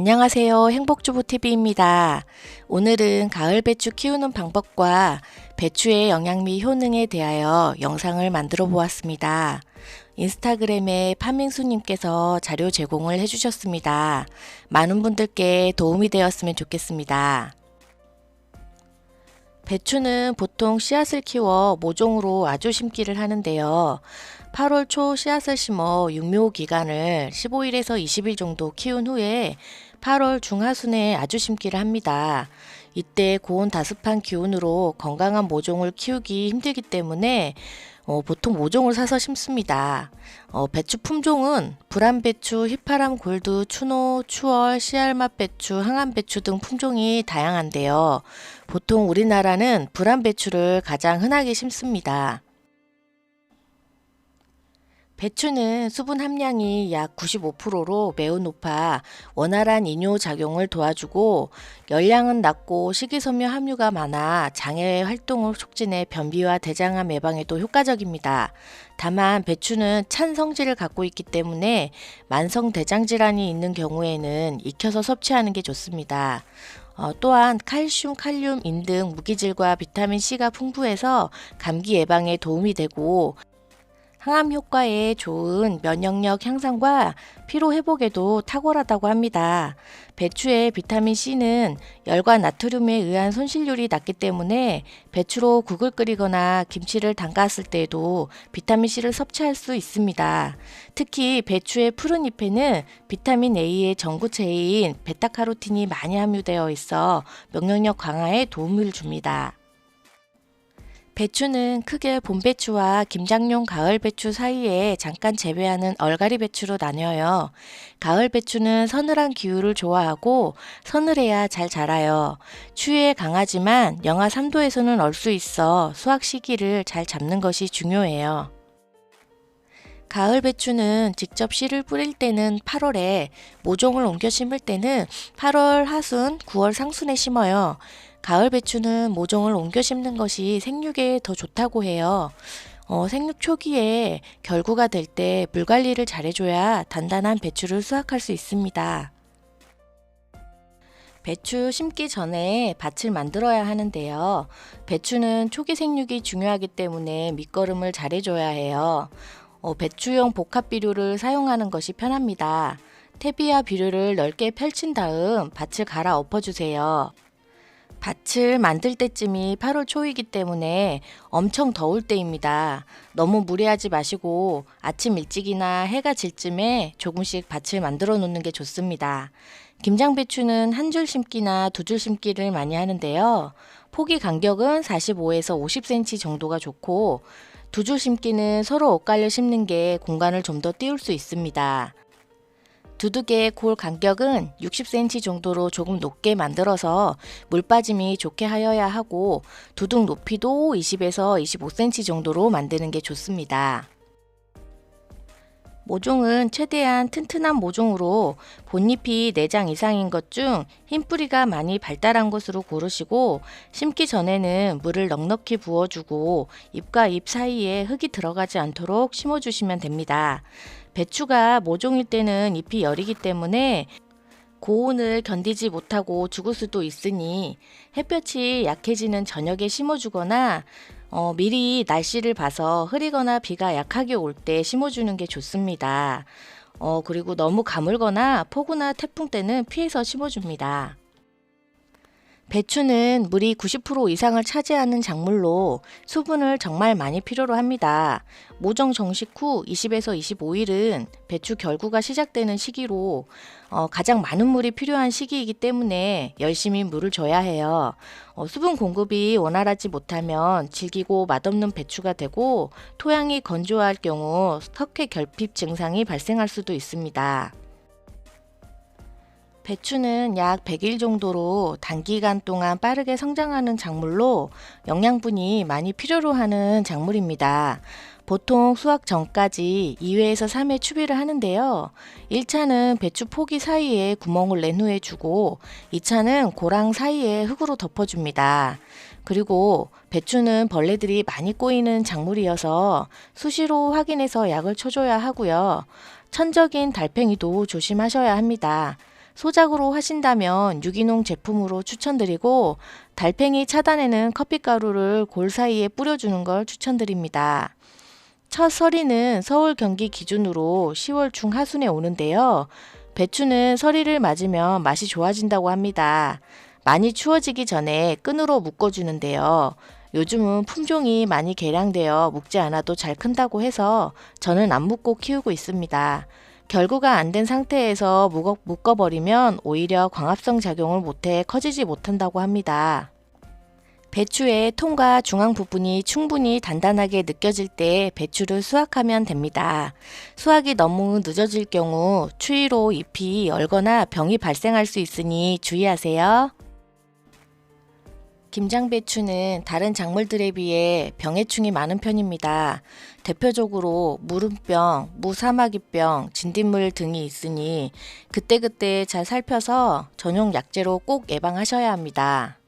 안녕하세요. 행복주부TV입니다. 오늘은 가을 배추 키우는 방법과 배추의 영양 및 효능에 대하여 영상을 만들어 보았습니다. 인스타그램에 파밍수님께서 자료 제공을 해주셨습니다. 많은 분들께 도움이 되었으면 좋겠습니다. 배추는 보통 씨앗을 키워 모종으로 아주 심기를 하는데요. 8월 초 씨앗을 심어 육묘 기간을 15일에서 20일 정도 키운 후에 8월 중하순에 아주 심기를 합니다. 이때 고온 다습한 기온으로 건강한 모종을 키우기 힘들기 때문에 어, 보통 모종을 사서 심습니다. 어, 배추 품종은 불암배추, 휘파람 골드, 추노, 추월, 씨알맛 배추, 항암 배추 등 품종이 다양한데요. 보통 우리나라는 불암배추를 가장 흔하게 심습니다. 배추는 수분 함량이 약 95%로 매우 높아 원활한 이뇨 작용을 도와주고 열량은 낮고 식이섬유 함유가 많아 장의 활동을 촉진해 변비와 대장암 예방에도 효과적입니다. 다만 배추는 찬 성질을 갖고 있기 때문에 만성 대장 질환이 있는 경우에는 익혀서 섭취하는 게 좋습니다. 어, 또한 칼슘, 칼륨, 인등 무기질과 비타민 C가 풍부해서 감기 예방에 도움이 되고 항암 효과에 좋은 면역력 향상과 피로 회복에도 탁월하다고 합니다. 배추의 비타민 C는 열과 나트륨에 의한 손실률이 낮기 때문에 배추로 국을 끓이거나 김치를 담갔을 때에도 비타민 C를 섭취할 수 있습니다. 특히 배추의 푸른 잎에는 비타민 A의 전구체인 베타카로틴이 많이 함유되어 있어 면역력 강화에 도움을 줍니다. 배추는 크게 봄배추와 김장용 가을배추 사이에 잠깐 재배하는 얼갈이 배추로 나뉘어요. 가을배추는 서늘한 기후를 좋아하고 서늘해야 잘 자라요. 추위에 강하지만 영하 3도에서는 얼 수 있어 수확 시기를 잘 잡는 것이 중요해요. 가을 배추는 직접 씨를 뿌릴 때는 8월에, 모종을 옮겨 심을 때는 8월 하순, 9월 상순에 심어요. 가을 배추는 모종을 옮겨 심는 것이 생육에 더 좋다고 해요. 어, 생육 초기에 결구가 될 때 물 관리를 잘해줘야 단단한 배추를 수확할 수 있습니다. 배추 심기 전에 밭을 만들어야 하는데요. 배추는 초기 생육이 중요하기 때문에 밑거름을 잘해줘야 해요. 어, 배추용 복합 비료를 사용하는 것이 편합니다. 태비와 비료를 넓게 펼친 다음 밭을 갈아 엎어주세요. 밭을 만들 때쯤이 8월 초이기 때문에 엄청 더울 때입니다. 너무 무리하지 마시고 아침 일찍이나 해가 질 쯤에 조금씩 밭을 만들어 놓는 게 좋습니다. 김장배추는 한 줄 심기나 두 줄 심기를 많이 하는데요. 포기 간격은 45에서 50cm 정도가 좋고 두 줄 심기는 서로 엇갈려 심는 게 공간을 좀 더 띄울 수 있습니다. 두둑의 골 간격은 60cm 정도로 조금 높게 만들어서 물 빠짐이 좋게 하여야 하고 두둑 높이도 20에서 25cm 정도로 만드는 게 좋습니다. 모종은 최대한 튼튼한 모종으로 본잎이 4장 이상인 것 중 흰 뿌리가 많이 발달한 것으로 고르시고 심기 전에는 물을 넉넉히 부어주고 잎과 잎 사이에 흙이 들어가지 않도록 심어주시면 됩니다. 배추가 모종일 때는 잎이 여리기 때문에 고온을 견디지 못하고 죽을 수도 있으니 햇볕이 약해지는 저녁에 심어주거나 어, 미리 날씨를 봐서 흐리거나 비가 약하게 올 때 심어주는 게 좋습니다. 어, 그리고 너무 가물거나 폭우나 태풍 때는 피해서 심어줍니다. 배추는 물이 90% 이상을 차지하는 작물로 수분을 정말 많이 필요로 합니다. 모종 정식 후 20에서 25일은 배추 결구가 시작되는 시기로 어, 가장 많은 물이 필요한 시기이기 때문에 열심히 물을 줘야 해요. 어, 수분 공급이 원활하지 못하면 질기고 맛없는 배추가 되고 토양이 건조할 경우 석회 결핍 증상이 발생할 수도 있습니다. 배추는 약 100일 정도로 단기간 동안 빠르게 성장하는 작물로 영양분이 많이 필요로 하는 작물입니다. 보통 수확 전까지 2회에서 3회 추비를 하는데요. 1차는 배추 포기 사이에 구멍을 낸 후에 주고 2차는 고랑 사이에 흙으로 덮어줍니다. 그리고 배추는 벌레들이 많이 꼬이는 작물이어서 수시로 확인해서 약을 쳐줘야 하고요. 천적인 달팽이도 조심하셔야 합니다. 소작으로 하신다면 유기농 제품으로 추천드리고 달팽이 차단에는 커피가루를 골 사이에 뿌려주는 걸 추천드립니다. 첫 서리는 서울 경기 기준으로 10월 중하순에 오는데요. 배추는 서리를 맞으면 맛이 좋아진다고 합니다. 많이 추워지기 전에 끈으로 묶어주는데요. 요즘은 품종이 많이 개량되어 묶지 않아도 잘 큰다고 해서 저는 안 묶고 키우고 있습니다. 결구가 안 된 상태에서 묶어, 묶어 버리면 오히려 광합성 작용을 못해 커지지 못한다고 합니다. 배추의 통과 중앙 부분이 충분히 단단하게 느껴질 때 배추를 수확하면 됩니다. 수확이 너무 늦어질 경우 추위로 잎이 얼거나 병이 발생할 수 있으니 주의하세요. 김장배추는 다른 작물들에 비해 병해충이 많은 편입니다. 대표적으로 무름병, 무사마귀병, 진딧물 등이 있으니 그때그때 잘 살펴서 전용 약재로 꼭 예방하셔야 합니다.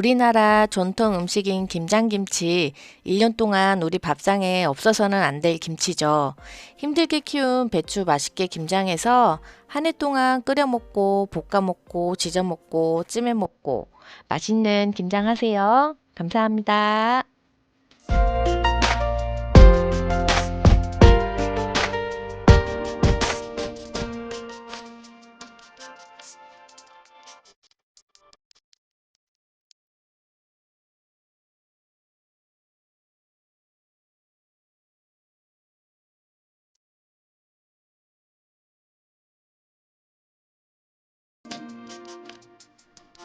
우리나라 전통 음식인 김장김치, 1년 동안 우리 밥상에 없어서는 안 될 김치죠. 힘들게 키운 배추 맛있게 김장해서 한 해 동안 끓여 먹고, 볶아 먹고, 지져 먹고, 찜해 먹고, 맛있는 김장하세요. 감사합니다.